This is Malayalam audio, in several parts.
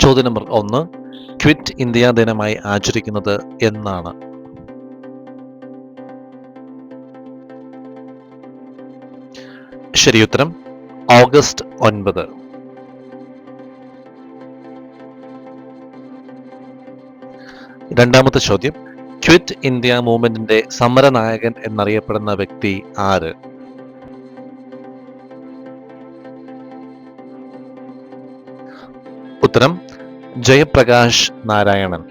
ചോദ്യം നമ്പർ ഒന്ന് ക്വിറ്റ് ഇന്ത്യ ദിനമായി ആചരിക്കുന്നത് എന്നാണ്. ശരിയുത്തരം ഓഗസ്റ്റ് ഒൻപത്. രണ്ടാമത്തെ ചോദ്യം ക്വിറ്റ് ഇന്ത്യ മൂവ്മെന്റിന്റെ സമരനായകൻ എന്നറിയപ്പെടുന്ന വ്യക്തി ആര്? ഉത്തരം ജയപ്രകാശ് നാരായണൻ.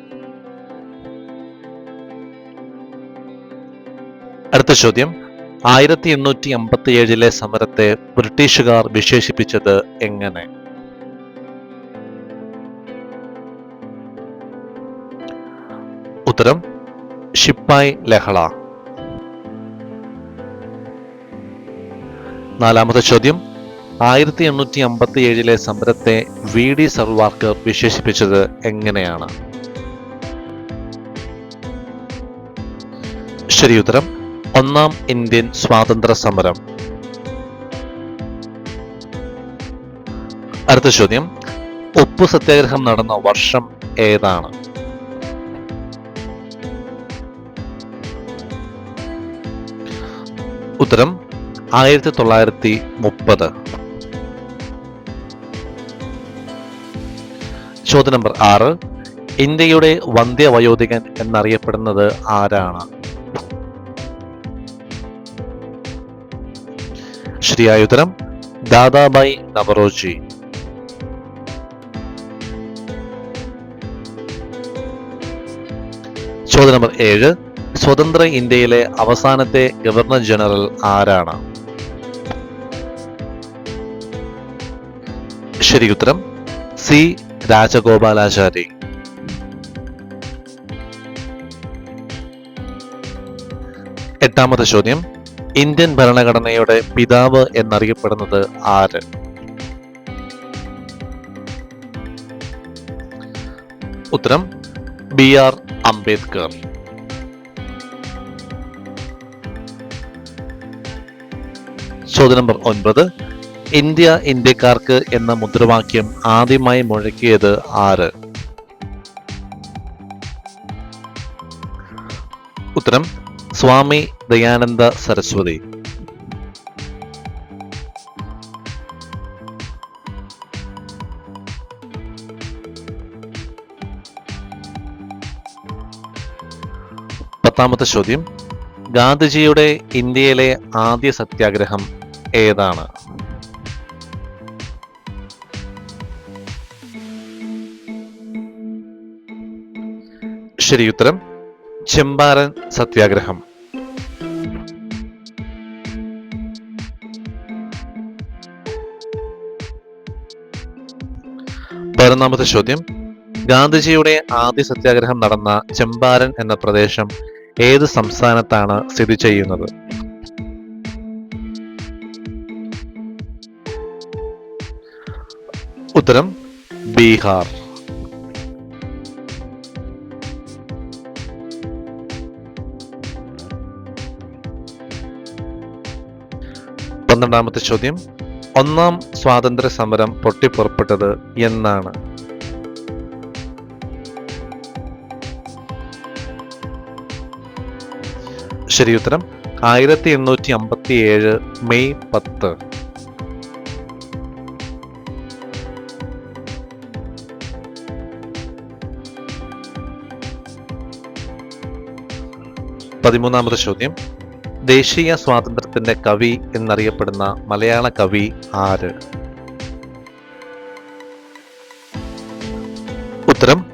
അടുത്ത ചോദ്യം. ആയിരത്തി എണ്ണൂറ്റി അമ്പത്തി ഏഴിലെ സമരത്തെ ബ്രിട്ടീഷുകാർ വിശേഷിപ്പിച്ചത് എങ്ങനെ? ഉത്തരം ഷിപ്പായ് ലഹള. നാലാമത്തെ ചോദ്യം. ആയിരത്തി എണ്ണൂറ്റി അമ്പത്തി ഏഴിലെ സമരത്തെ വി ഡി സർവാർക്കർ വിശേഷിപ്പിച്ചത് എങ്ങനെയാണ്? ശരി ഉത്തരം. ഒന്നാം ഇന്ത്യൻ സ്വാതന്ത്ര്യ സമരം. അടുത്ത ചോദ്യം. ഉപ്പു സത്യാഗ്രഹം നടന്ന വർഷം ഏതാണ്? ഉത്തരം ആയിരത്തി തൊള്ളായിരത്തി മുപ്പത് ചോദ്യം നമ്പർ ആറ്. ഇന്ത്യയുടെ വന്ധ്യവയോധികൻ എന്നറിയപ്പെടുന്നത് ആരാണ്? ശരിയായ ഉത്തരം ദാദാബായ് നവറോജി. ചോദ്യം നമ്പർ ഏഴ് സ്വതന്ത്ര ഇന്ത്യയിലെ അവസാനത്തെ ഗവർണർ ജനറൽ ആരാണ്? ശരി ഉത്തരം സി രാജഗോപാലാചാരി. എട്ടാമത്തെ ചോദ്യം. ഇന്ത്യൻ ഭരണഘടനയുടെ പിതാവ് എന്നറിയപ്പെടുന്നത് ആര്? ഉത്തരം ബി ആർ അംബേദ്കർ. ചോദ്യം നമ്പർ ഒൻപത്. ഇന്ത്യ ഇന്ത്യക്കാർക്ക് എന്ന മുദ്രാവാക്യം ആദ്യമായി മുഴക്കിയത് ആര്? ഉത്തരം സ്വാമി ദയാനന്ദ സരസ്വതി. പത്താമത്തെ ചോദ്യം ഗാന്ധിജിയുടെ ഇന്ത്യയിലെ ആദ്യ സത്യാഗ്രഹം ഏതാണ്? ശരി ഉത്തരം ചെമ്പാരൻ സത്യാഗ്രഹം. പതിനൊന്നാമത്തെ ചോദ്യം. ഗാന്ധിജിയുടെ ആദ്യ സത്യാഗ്രഹം നടന്ന ചെമ്പാരൻ എന്ന പ്രദേശം ഏത് സംസ്ഥാനത്താണ് സ്ഥിതി ചെയ്യുന്നത്? ഉത്തരം ബീഹാർ. പന്ത്രണ്ടാമത്തെ ചോദ്യം. ഒന്നാം സ്വാതന്ത്ര്യ സമരം പൊട്ടിപ്പുറപ്പെട്ടത് എന്നാണ്. ശരി ഉത്തരം. ആയിരത്തി എണ്ണൂറ്റി അമ്പത്തി ഏഴ് മെയ് പത്ത്. പതിമൂന്നാമത്തെ ചോദ്യം. ദേശീയ സ്വാതന്ത്ര്യത്തിന്റെ കവി എന്നറിയപ്പെടുന്ന മലയാള കവി ആര്? ഉത്തരം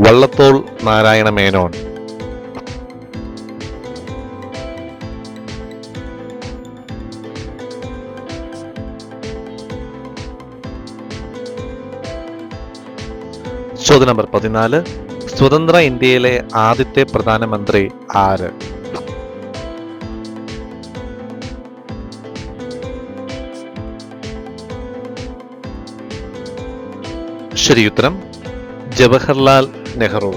വള്ളത്തോൾ നാരായണ മേനോൻ. ചോദ്യ നമ്പർ പതിനാല് സ്വതന്ത്ര ഇന്ത്യയിലെ ആദ്യത്തെ പ്രധാനമന്ത്രി ആര്? ശരി ഉത്തരം ജവഹർലാൽ നെഹ്റു.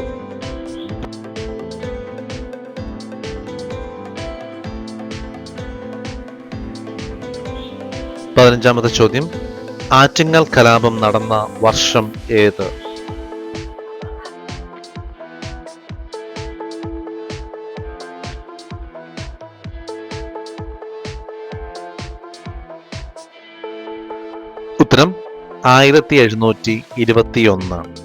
പതിനഞ്ചാമത്തെ ചോദ്യം ആറ്റിങ്ങൽ കലാപം നടന്ന വർഷം ഏത്? ആയിരത്തി എഴുന്നൂറ്റി ഇരുപത്തിയൊന്ന്.